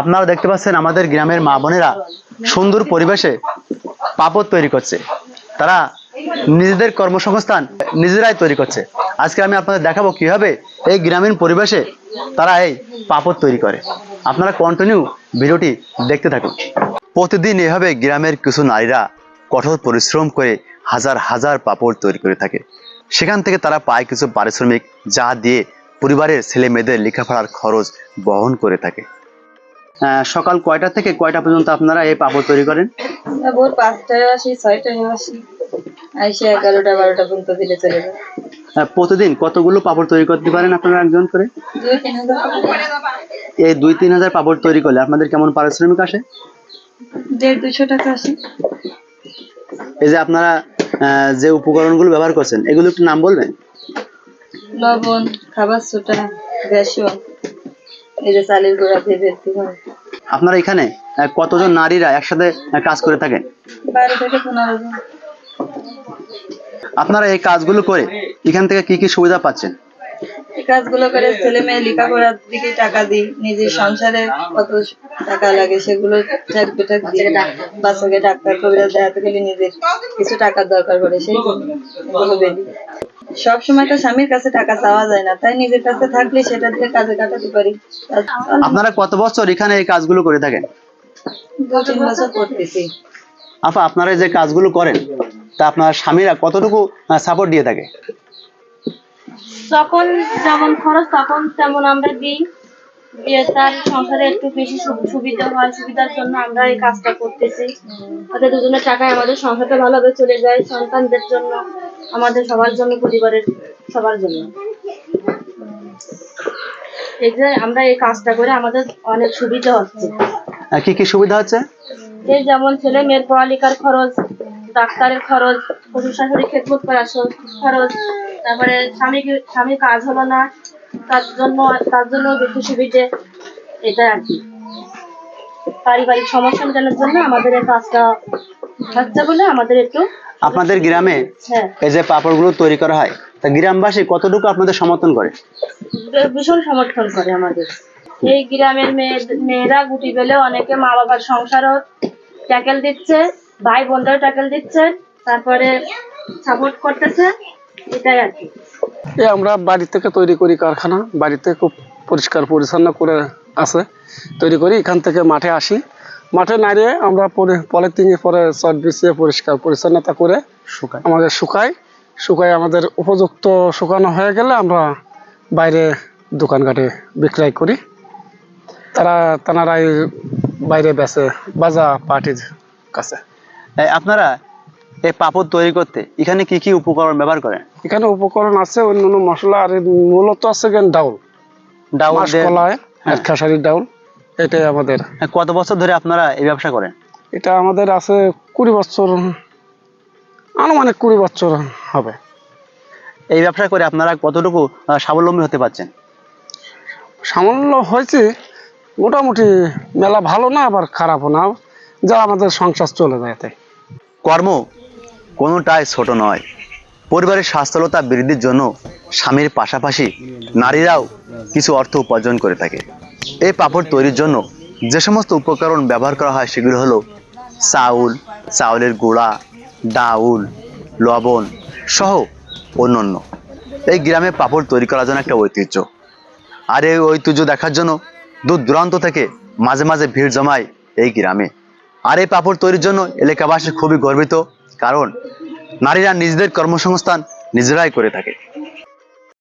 আপনারা দেখতে পাচ্ছেন আমাদের গ্রামের মা বোনেরা সুন্দর পরিবেশে পাপড় তৈরি করছে। তারা নিজেদের কর্মসংস্থান নিজেরাই তৈরি করছে। আজকে আমি আপনাদের দেখাবো কীভাবে এই গ্রামীণ পরিবেশে তারা এই পাপড় তৈরি করে। আপনারা কন্টিনিউ ভিডিওটি দেখতে থাকুন। প্রতিদিন এভাবে গ্রামের কিছু নারীরা কঠোর পরিশ্রম করে হাজার হাজার পাপড় তৈরি করে থাকে। সেখান থেকে তারা পায় কিছু পারিশ্রমিক যা দিয়ে পরিবারের ছেলে মেয়েদের লেখাপড়ার খরচ বহন করে থাকে। সকাল কয়টা থেকে কয়টা পর্যন্ত আপনারা এই পাপড় তৈরি করেন? ভোর পাঁচটায় আসি ছয়টায় আসি। আইসে এগারোটা বারোটা পর্যন্ত দিলে চলে যায়। প্রতিদিন কতগুলো পাপড় তৈরি করতে পারেন আপনারা একজন করে? এই দুই তিন হাজার পাপড় তৈরি করলে আপনাদের কেমন পারিশ্রমিক আসে? দেড় দুশো টাকা আসে। এই যে আপনারা যে উপকরণগুলো ব্যবহার করছেন এগুলো একটু নাম বলবেন? লবণ খাবার সোটা বেসন চালের গুঁড়া হয়। আপনারা এখানে কতজন নারীরা একসাথে কাজ করে থাকেন? বারো থেকে পনেরো জন। আপনারা এই কাজগুলো করে এখান থেকে কি কি সুবিধা পাচ্ছেন? কাজগুলো করে ছেলে মেয়ে লেখাপড়ার দিকে টাকা দিই নিজের সংসারে কত টাকা লাগে সেগুলো বাচ্চাকে ডাক্তার কবিরাজ দেখাতে গেলে নিজের কিছু টাকার দরকার পড়ে সেই সব সময় তো স্বামীর কাছে টাকা চাওয়া যায় না তাই নিজের কাছে থাকলে সেটা দিয়ে কাজে কাটাতে পারি। আপনারা কত বছর এখানে এই কাজগুলো করে থাকেন? দু তিন বছর করতেছি। আপা আপনারা যে কাজগুলো করেন তা আপনার স্বামীরা কতটুকু সাপোর্ট দিয়ে থাকে? যখন যেমন খরচ তখন তেমন আমরা দিই। দিয়ে তার সংসারে একটু বেশি সুবিধা হয় সুবিধার জন্য আমরা এই কাজটা করতেছি। তাতে দুজনের টাকায় আমাদের সংসারটা ভালোভাবে চলে যায় সন্তানদের জন্য আমাদের সবার জন্য পরিবারের সবার জন্য। এই যে আমরা এই কাজটা করে আমাদের অনেক সুবিধা হচ্ছে। কি কি সুবিধা হচ্ছে? এই যেমন ছেলে মেয়ের পড়ালেখার খরচ ডাক্তারের খরচ শ্বশুর শাশুড়ি খেদমত করার খরচ তারপরে স্বামী স্বামী কাজ হলো না তার জন্য তার জন্য বেশি সুবিধে এটা আর কি। পারিবারিক সমস্যা মেটানোর জন্য আমাদের এই কাজটা হচ্ছে বলে আমাদের একটু আপনাদের গ্রামে হ্যাঁ। এই যে পাপড়গুলো তৈরি করা হয় তা গ্রামবাসী কতটুকু আপনাদের সমর্থন করে? ভীষণ সমর্থন করে আমাদের। এই গ্রামের মেয়ে মেয়েরা গুটি পেলে অনেকে মা বাবার সংসারও ট্যাকেল দিচ্ছে ভাই বোনরাও ট্যাকেল দিচ্ছে তারপরে সাপোর্ট করতেছে। এটাই আর কি। এ আমরা বাড়ি থেকে তৈরি করি কারখানা। বাড়িতে খুব পরিষ্কার পরিচ্ছন্ন করে আছে। তৈরি করি এখান থেকে মাঠে আসি। মাঠে নাড়িয়ে আমরা পরে পলিথিনে পরে চট বিছিয়ে পরিষ্কার পরিচ্ছন্নতা করে শুকায় আমাদের শুকাই। শুকাই আমাদের উপযুক্ত শুকানো হয়ে গেলে আমরা বাইরে দোকানঘাটে বিক্রয় করি। তারা তানারাই বাইরে বেচে বাজা পার্টির কাছে। আপনারা এই পাপড় তৈরি করতে এখানে কি কি উপকরণ ব্যবহার করেন? এখানে উপকরণ আছে অন্যান্য মশলা আর মূলত আছে ডাউল। ডাউল মাসকলাই হ্যাঁ। খেসারির ডাউল এটাই আমাদের। হ্যাঁ, কত বছর ধরে আপনারা এই ব্যবসা করেন? এটা আমাদের আছে কুড়ি বছর আনুমানিক কুড়ি বছর হবে। এই ব্যবসা করে আপনারা কতটুকু স্বাবলম্বী হতে পারছেন? সামান্য হয়েছে মোটামুটি মেলা ভালো না আবার খারাপও না যা আমাদের সংসার চলে যায় তাই। কর্ম কোনোটাই ছোট নয়। পরিবারের স্বাস্থ্যলতা বৃদ্ধির জন্য স্বামীর পাশাপাশি নারীরাও কিছু অর্থ উপার্জন করে থাকে। এই পাপড় তৈরির জন্য যে সমস্ত উপকরণ ব্যবহার করা হয় সেগুলো হলো চাউল, চাউলের গুঁড়া, ডাউল, লবণ সহ অন্যান্য। এই গ্রামে পাপড় তৈরি করার জন্য একটা ঐতিহ্য। আর এই ঐতিহ্য দেখার জন্য দূর দূরান্ত থেকে মাঝে মাঝে ভিড় জমায় এই গ্রামে। আর এই পাপড় তৈরির জন্য এলাকাবাসী খুবই গর্বিত, কারণ নারীরা নিজেদের কর্মসংস্থান নিজেরাই করে থাকে।